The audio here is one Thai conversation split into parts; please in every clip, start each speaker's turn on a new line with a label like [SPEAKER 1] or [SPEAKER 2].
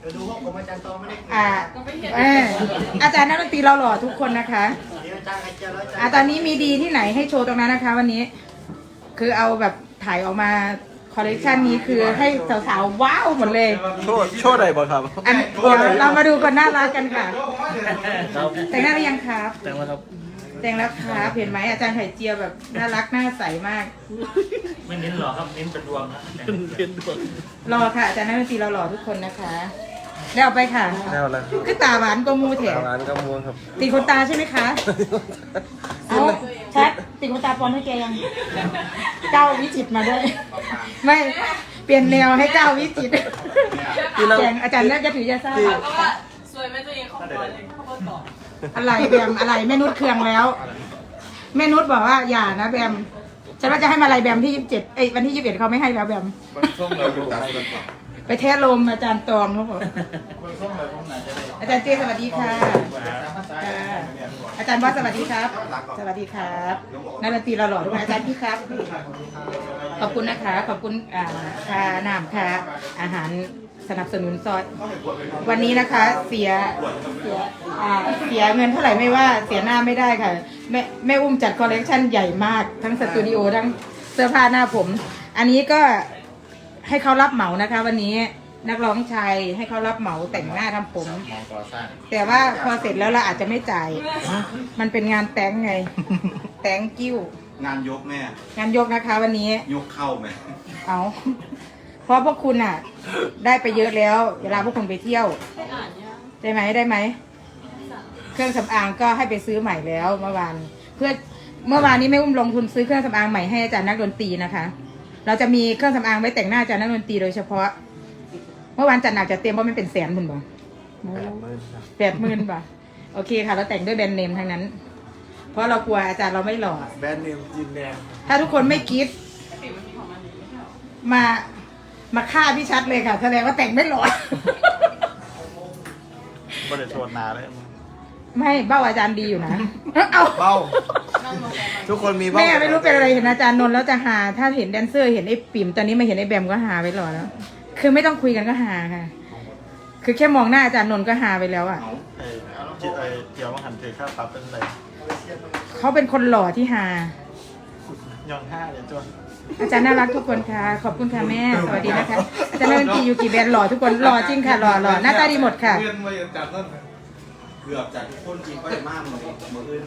[SPEAKER 1] เดี๋ยวดูห้องผมอาจารย์ตองไม่ได้
[SPEAKER 2] อ่าเอออาจารย์นักดนตรีเราหล่อทุกคนนะคะ
[SPEAKER 1] เดี๋ยวอาจารย์ไอเจียแล้วอาจาร
[SPEAKER 2] อ่า
[SPEAKER 1] ย์
[SPEAKER 2] ตอนนี้มีดีที่ไหนให้โชว์ตรงนั้นนะคะ วันนี้ คือเอาแบบถ่ายออกมาคอลเลกชันนี้คือให้สาวๆว้าวหมดเลย
[SPEAKER 3] โชว์โชว์ไหนบ่ครับ
[SPEAKER 2] อันเดี๋ยวเรามาดูคนน่ารักกันค่ะ แต่งหน้าหรือยังครับ
[SPEAKER 3] แต่ว่าครับ
[SPEAKER 2] แต่งแล้วครับเห็นไหมอาจารย์ไข่เจียวแบบน่ารักน่าใสมาก
[SPEAKER 4] ไม่เน้นหรอกครับเน้นเป็นดวงนะ
[SPEAKER 3] เรียนด่วน
[SPEAKER 2] รอค่ะอาจารย์นักดนตรีเราหล่อทุกคนนะคะ แล้วเอาไปค่ะ
[SPEAKER 3] แล้วแล้ว
[SPEAKER 2] คือตาหวานก็มูแถว
[SPEAKER 3] ร้านก็ม่วงครับ
[SPEAKER 2] ติดขนตาใช่ไหมคะเอาชัดติดขนตาปลอมให้แกยังเก้าวิจิตรมาด้วยไม่เปลี่ยนแนวให้เก้าวิจิตรแกงอาจารย์น่าจะถือยาซ่า
[SPEAKER 5] ก็ว่าสวยไหมตัวเองเขาบอกเลยเขาบอกต่อ
[SPEAKER 2] อะไรแบมอะไรแม่นุชเครืองแล้ว แม่นุชบอกว่าอย่านะแบมฉันว่าจะให้มาอะไรแบมที่ยี่สิบเจ็ดเอ้ยวันที่ยี่สิบเอ็ดเขาไม่ให้แล้วแบมไปเทสลมอาจารย์ตองเขาบอกอาจารย์เจสวัสดีค่ะ อาจารย์ว่าสวัสดีครับ สวัสดีครับนักดนตรีเราหล่อทุกคนอาจารย์พี่ครับ ขอบคุณนะคะ ขอบคุณอ่าค่าน้ำค่ะ อาหาร สนับสนุนซอย วันนี้นะคะเสียเสียอ่าเสียเงินเท่าไหร่ไม่ว่าเสียหน้าไม่ได้ค่ะแม่แม่อุ้มจัดคอลเลกชันใหญ่มากทั้งสตูดิโอทั้งเสื้อผ้าหน้าผม อันนี้ก็ให้เขารับเหมานะคะ วันนี้นักร้องชายให้เขารับเหมาแต่งหน้าทำผมแต่ว่าพอเสร็จแล้วเราอาจจะไม่จ่าย มันเป็นงานแต่งไง แต่งกิ้ว
[SPEAKER 1] งานยกแม่
[SPEAKER 2] งานยกนะคะ วันนี้
[SPEAKER 1] ยกเข้าไหม
[SPEAKER 2] เอาเพ ราะพวกคุณอะ ได้ไปเยอะแล้ว เวลาพวกคุณไปเที่ยวได้ไหมได้ไหม เครื่องสำอางก็ให้ไปซื้อใหม่แล้วเมื่อวาน เพื่อเมื่อวานนี้แม่อุ้มลงทุนซื้อเครื่องสำอางใหม่ให้อาจารย์นักดนตรีนะคะ เราจะมีเครื่องสำอางไว้แต่งหน้าอาจารย์นักดนตรีโดยเฉพาะ เมื่อวานจัดหนักจัดเต็มเพราะมันเป็นแสนบุญบ่แปดหมื่นบ่โอเคค่ะ เราแต่งด้วยแบรนด์เนมทั้งนั้น เพราะเรากลัวอาจารย์เราไม่หล่อ
[SPEAKER 3] แบรนด์เนมจีนแดง
[SPEAKER 2] ถ้าทุกคนไม่คิดมา มาฆ่าพี่ชัดเลยค่ะ แสดงว่าแต่งไม่หล่อ
[SPEAKER 3] บ่ได้โชว์นาเลย
[SPEAKER 2] ไม่เบ้าอาจารย์ดีอยู่นะ เอา
[SPEAKER 3] เบ้า ทุกคนมีเบ้า
[SPEAKER 2] แม่ไม่รู้เป็นอะไรเห็นอาจารย์นนท์แล้วจะหา ถ้าเห็นแดนเซอร์เห็นไอ้ปิ่มตอนนี้มาเห็นไอ้แบมก็หาไปหล่อแล้ว คือไม่ต้องคุยกันก็หาค่ะ คือแค่มองหน้าอาจารย์นนท์ก็หาไปแล้วอะ
[SPEAKER 3] เอ้ยจิตไอ้เกี่ยวมาหันเทค่าปรับเป็นไร
[SPEAKER 2] เขาเป็นคนหล่อที่หา
[SPEAKER 3] ยองห้าเลยจ้ะ
[SPEAKER 2] อาจารย์น่ารักทุกคนค่ะ ขอบคุณค่ะแม่ สวัสดีนะคะ อาจารย์นักดนตรีอยู่กี่แบรนด์หล่อทุกคน หล่อจริงค่ะ หล่อหล่อหน้าตาดีหมดค่ะ
[SPEAKER 1] เพื่อนมาจัดนั่นเกือบจัดทุกคนจริงก็ได้มากเลยมืออื่น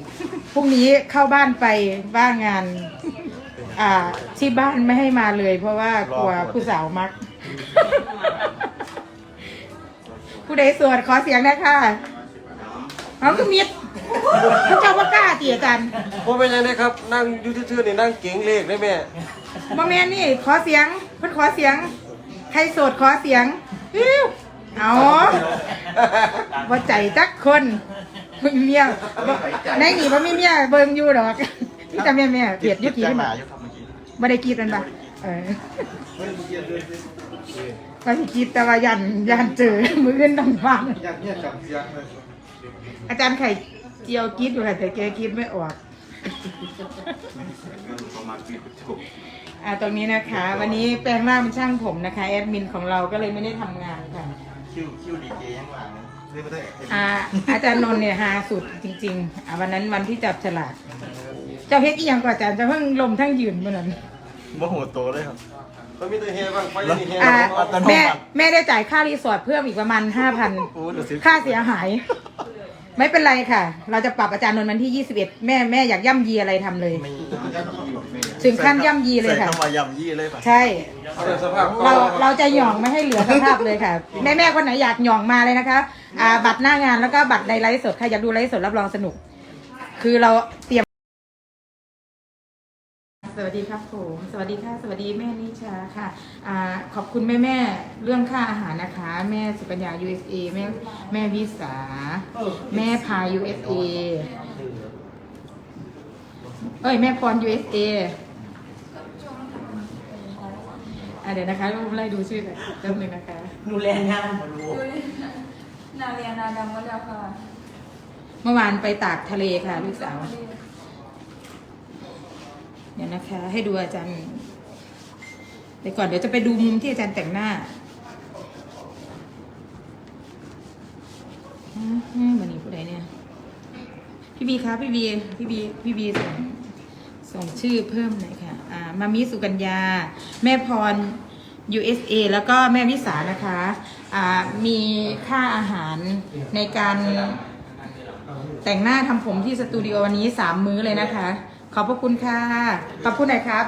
[SPEAKER 2] พรุ่งนี้เข้าบ้านไปว่างงาน อ่า ที่บ้านไม่ให้มาเลย เพราะว่ากลัวผู้สาวมัก ผู้ใดสวดขอเสียงหนะคะเอาคือมิด พระเจ้าว่ากล้าตีอาจารย์
[SPEAKER 3] ผมเป็นยังไงครับ นั่งอยูทื่อๆนี่นั่งเก่งเลขได้แม่
[SPEAKER 2] บ่แม่นนี่ขอเสียงเพิ่นขอเสียงใครโสดขอเสียงอิ้วเอาบ่ใจจักคนมึงเมียบ่ในนี่บ่มีเมียเบิ่งอยู่ดอกพี่แต่แม่แม่เกลียดอยุกี่
[SPEAKER 3] แจ้ง
[SPEAKER 2] ที่
[SPEAKER 3] ห
[SPEAKER 2] มา
[SPEAKER 3] มาอยู่ครับเมื่อกี้
[SPEAKER 2] บ่ได้กรีดมันปะเออว่าสิกรีดแต่ว่ายันยันเจอ มืออื่นต้องฟัง
[SPEAKER 1] อยากเนี่ยจับเสียงเลย
[SPEAKER 2] อาจารย์ไข่ เจียวกรีดอยู่ค่ะแต่แกกรีดไม่ออก
[SPEAKER 1] เขามาปิดถูก
[SPEAKER 2] อ่าตรงนี้นะคะ วันนี้แปลงร่างเป็นช่างผมนะคะแอดมินของเราก็เลยไม่ได้ทำงานค่ะ
[SPEAKER 3] คิวคิวดีเจยังหลังเรียกมาได้
[SPEAKER 2] อ่าอาจารย์นนท์เนี่ยฮาสุดจริงๆอ่าวันนั้นวันที่จับฉลากเจ้าเพชรอีหยังกว่าอาจารย์จะเพิ่งลมทั้งยืนเมื่อนั้น
[SPEAKER 3] บ่หัวโตเลยครับ ก็มีตัวเฮบ้างไปนี่เฮ
[SPEAKER 2] อ่า
[SPEAKER 3] อัตโน
[SPEAKER 2] แม่
[SPEAKER 3] มัติ
[SPEAKER 2] แม่ได้จ่ายค่ารีสอร์ทเพิ่มอีกประมาณห้าพัน
[SPEAKER 3] โอ้เดี๋ยวสิ
[SPEAKER 2] ค่าเสียหาย ไม่เป็นไรค่ะ เราจะปรับอาจารย์นนท์วันที่ 21 แม่แม่อยากย่ำยีอะไรทำเลย
[SPEAKER 3] มี
[SPEAKER 2] ถึงขั้นย่ำยีเลยค่ะ
[SPEAKER 3] ใส่เข้ามายำยี่เลยป่ะ
[SPEAKER 2] ใช่
[SPEAKER 3] เอาแต่สภาพ
[SPEAKER 2] เราเราจะหย่องไม่ให้เหลือสภาพเลยค่ะ แม่แม่คนไหนอยากหย่องมาเลยนะคะอ่าบัตรหน้างานแล้วก็บัตรในไลฟ์สดใครอยากดูไลฟ์สดรับรองสนุก คือเราเตรียมส วัสดีครับผมสวัสดีค่ะ สวัสดีแม่นิชาค่ะอ่าขอบคุณแม่แม่ๆเรื่องค่าอาหารนะคะ แม่สุกัญญา USA แม่แม่วิสา แม่พา USA เอ้ยแม่พร USA อะเดี๋ยวนะคะรูปไล่ดูชื่อกันเริ่มหนึ่งนะคะ
[SPEAKER 4] ดูแลงานมาดู
[SPEAKER 5] นาเรียนนาดำก็แล้วค่ะ
[SPEAKER 2] เมื่อวานไปตากทะเลค่ะลูกสาว เดี๋ยวนะคะ ให้ดูอาจารย์ไปก่อนเดี๋ยวจะไปดูมุมที่อาจารย์แต่งหน้าวันนี้ผู้ใดเนี่ย พี่บีคะพี่บีพี่บีพี่บีส่งส่งชื่อเพิ่มหน่อยค่ะอ่ามามิสุกัญญา แม่พร USA แล้วก็แม่วิสานะคะอ่ามีค่าอาหารในการแต่งหน้าทำผมที่สตูดิโอวันนี้สามมื้อเลยนะคะ ขอบพระคุณค่ะ ขอบคุณหน่อยครับ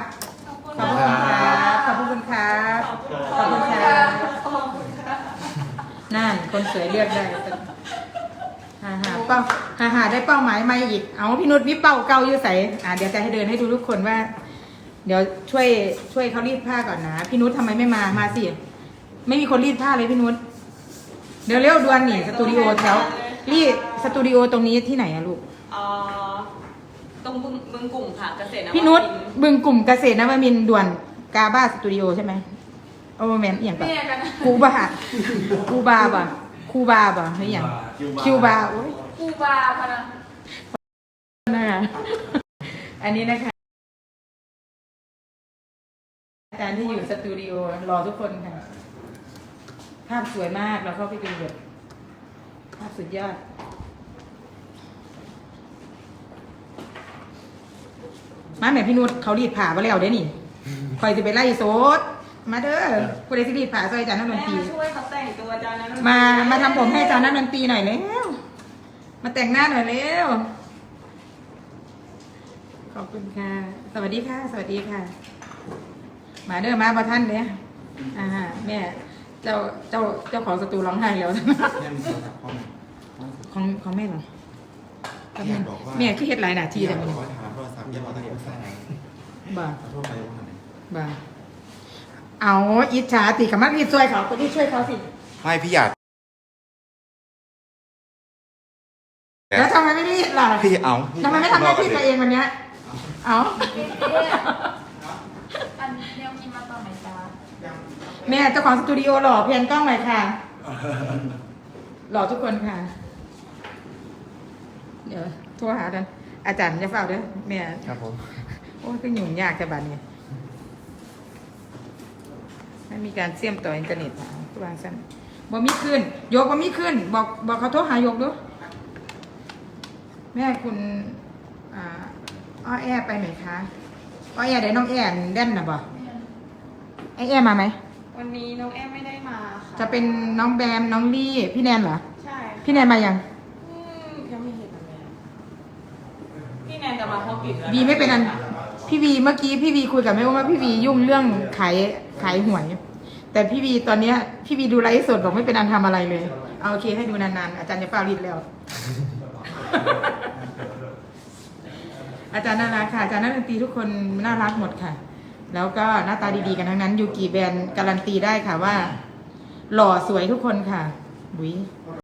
[SPEAKER 2] ขอบพระคุณครับ ขอบพระคุณครับ ขอบคุณครับนั่นคนสวยเลือกได้ฮ่าฮ่าเป้าฮ่าฮ่าได้เป้าหมายใหม่อีก เอาพี่นุชมีเป้าเก่าอยู่ใส่อ่าเดี๋ยวจะให้เดินให้ดูทุกคนว่า เดี๋ยวช่วยช่วยเขารีดผ้าก่อนนะ พี่นุชทำไมไม่มา มาสิ ไม่มีคนรีดผ้าเลยพี่นุชเดี๋ยวเร็วด่วนนี่สตูดิโอแถวรีดสตูดิโอตรงนี้ที่ไหนอะลูก
[SPEAKER 5] เอ่อ ตรงบึงบึงกลุ่มค่ะเกษตรนวมิ
[SPEAKER 2] พี่นุช
[SPEAKER 5] ทร์
[SPEAKER 2] บึงกลุ่มเกษตรนวมินทร์ด่วนกาบ้าสตูดิโอใช่ไหมโอ้แมนอหย่างปะ
[SPEAKER 5] เนี่ยกันนะ
[SPEAKER 2] คูบาคูบาบ่ะคูบาบ่ะหรืออย่างคิวบาโอ้ย
[SPEAKER 5] กูบาพะนะ
[SPEAKER 2] นะคะอันนี้นะคะอาจารย์ที่อยู่สตูดิโอรอทุกคนค่ะ ภาพสวยมากแล้วก็ไปดูแบบภาพสุดยอด มาแม่พี่นุชเขารีดผ่ามาแล้วเด้นี่คอยจะไปไล่โซดมาเด้อผู้ใดที่รีดผ่าซอยอาจารย์นักด
[SPEAKER 5] แม่
[SPEAKER 2] นตรี
[SPEAKER 5] มาช่วยเขาแต่งตัวอาจารย์นะ
[SPEAKER 2] มามาทำผมให้อาจารย์นักดนตรีหน่อยเร็วมาแต่งหน้าหน่อยเร็วขอบคุณค่ะ สวัสดีค่ะ สวัสดีค่ะ มาเด้อมาประท่านเนี่ยอ่าแม่เจ้าเจ้าเจ้าของสตูร้องไห้แล้ว
[SPEAKER 1] แม่มีโทรศัพท์เข้ามา
[SPEAKER 2] ของของแม่เหรอ
[SPEAKER 1] อยากบอกว่า
[SPEAKER 2] แม่คือเฮ็ดหลายหน้าที่
[SPEAKER 1] อยา
[SPEAKER 2] แต่
[SPEAKER 1] ก
[SPEAKER 2] มัน
[SPEAKER 1] ขอถามโทรศัพท์อย่าบอกตะโกนใส่
[SPEAKER 2] บ่า
[SPEAKER 1] ขอโทษไปว่าไหน
[SPEAKER 2] บ่าเอาอิจฉาติกับมันรีบช่วยเขาก็รีบช่วยเขาสิ
[SPEAKER 1] ไม่พี่อยาก
[SPEAKER 2] แล้วทำไมไม่รีบล่ะ
[SPEAKER 1] พี่เอา
[SPEAKER 2] ทำไมไม่ทำหน้าที่ตัวเองวันเนี้ยเอา
[SPEAKER 5] อันเนี้ยกินมาตอนไหนจ๊ะ
[SPEAKER 2] แม่เจ้าของสตูดิโอหล่อเพียนกล้องหน่อยค่ะ หล่อทุกคนค่ะ เดี๋ยวโทรหากันอาจารย์จะเฝ้าเด้อแม่
[SPEAKER 3] ครับผม
[SPEAKER 2] โอ้ยก็ยุ่งยากจะบัดนี้ไม่มีการเชื่อมต่ออินเทอร์เน็ตนะทุกวางสั้นบ่มีขึ้นโยกบ่มีขึ้น บอกบอกเขาโทรหาโยกดูแม่คุณอ่าอ้อแอไปไหนคะอ้อแอเดี๋ยวน้องแอนแดนนะบ่ไอแอมาไหม
[SPEAKER 5] วันนี้น้องแอมไม่ได้มาค่ะ
[SPEAKER 2] จะเป็นน้องแบมน้องลี่พี่แนนเหรอ
[SPEAKER 5] ใช่
[SPEAKER 2] พี่แนนมายัง
[SPEAKER 5] อืมยังไม่เห็นเลยพี่แนนจะมาพบปิดแล้
[SPEAKER 2] วีไม่เป็นอันพี่วีเมื่อกี้พี่วีคุยกับแม่ว่าพี่วียุ่งเรื่องขายขายหวย แต่พี่วีตอนเนี้ยพี่วีดูไลฟ์สดบอกไม่เป็นอันทำอะไรเลยเอาโอเคให้ดูนานๆ อาจารย์จะเฝ้ารีดแล้ว อาจารย์น่ารักค่ะอาจารย์นักดนตรีทุกคนน่ารักหมดค่ะ แล้วก็หน้าตาดีๆกันทั้งนั้นยูกีแบรนด์การันตีได้ค่ะว่า หล่อสวยทุกคนค่ะบุ๋ย